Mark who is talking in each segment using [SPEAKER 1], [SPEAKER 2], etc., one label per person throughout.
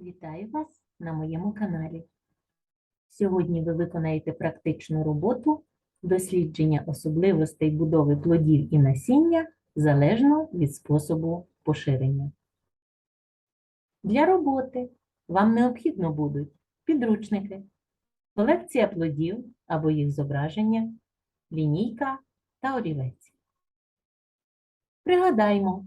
[SPEAKER 1] Вітаю вас на моєму каналі. Сьогодні ви виконаєте практичну роботу дослідження особливостей будови плодів і насіння залежно від способу поширення. Для роботи вам необхідно будуть підручники, колекція плодів або їх зображення, лінійка та олівець. Пригадаймо,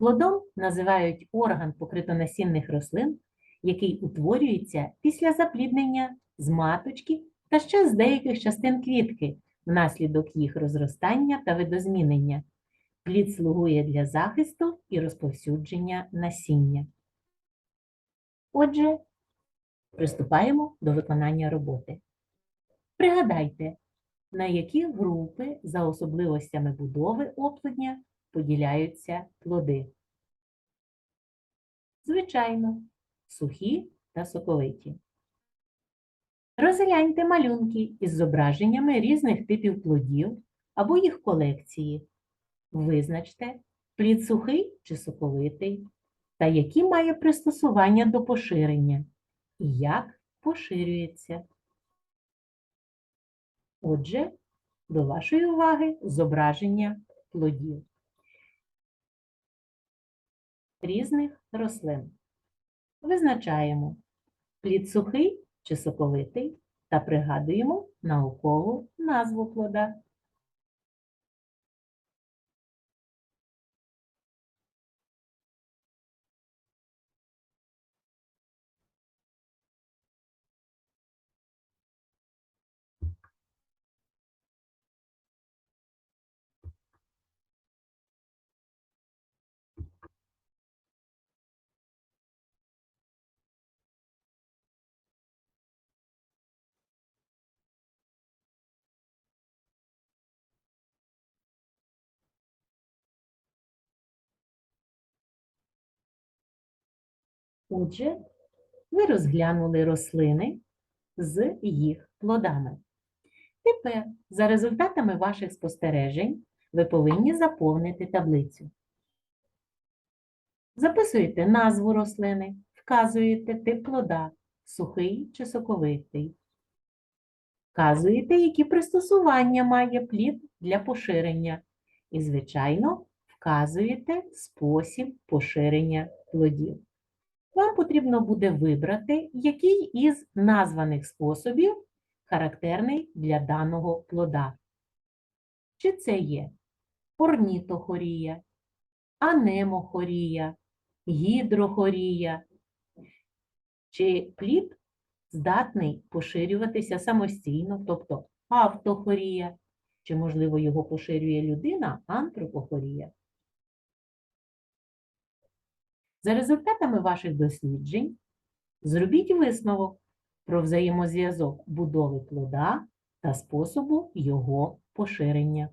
[SPEAKER 1] Плодом називають орган покритонасінних рослин, який утворюється після запліднення з маточки та ще з деяких частин квітки внаслідок їх розростання та видозмінення. Плід слугує для захисту і розповсюдження насіння. Отже, приступаємо до виконання роботи. Пригадайте, на які групи за особливостями будови оплодня поділяються плоди. Звичайно, сухі та соковиті. Розгляньте малюнки із зображеннями різних типів плодів або їх колекції. Визначте, плід сухий чи соковитий, та які має пристосування до поширення і як поширюється. Отже, до вашої уваги зображення плодів різних рослин. Визначаємо плід сухий чи соковитий та пригадуємо наукову назву плода. Отже, ви розглянули рослини з їх плодами. Тепер, за результатами ваших спостережень, ви повинні заповнити таблицю. Записуєте назву рослини, вказуєте тип плода сухий чи соковитий. Вказуєте, які пристосування має плід для поширення. І, звичайно, вказуєте спосіб поширення плодів. Вам потрібно буде вибрати, який із названих способів характерний для даного плода. Чи це є орнітохорія, анемохорія, гідрохорія, чи плід здатний поширюватися самостійно, тобто автохорія, чи, можливо, його поширює людина, антропохорія. За результатами ваших досліджень зробіть висновок про взаємозв'язок будови плода та способу його поширення.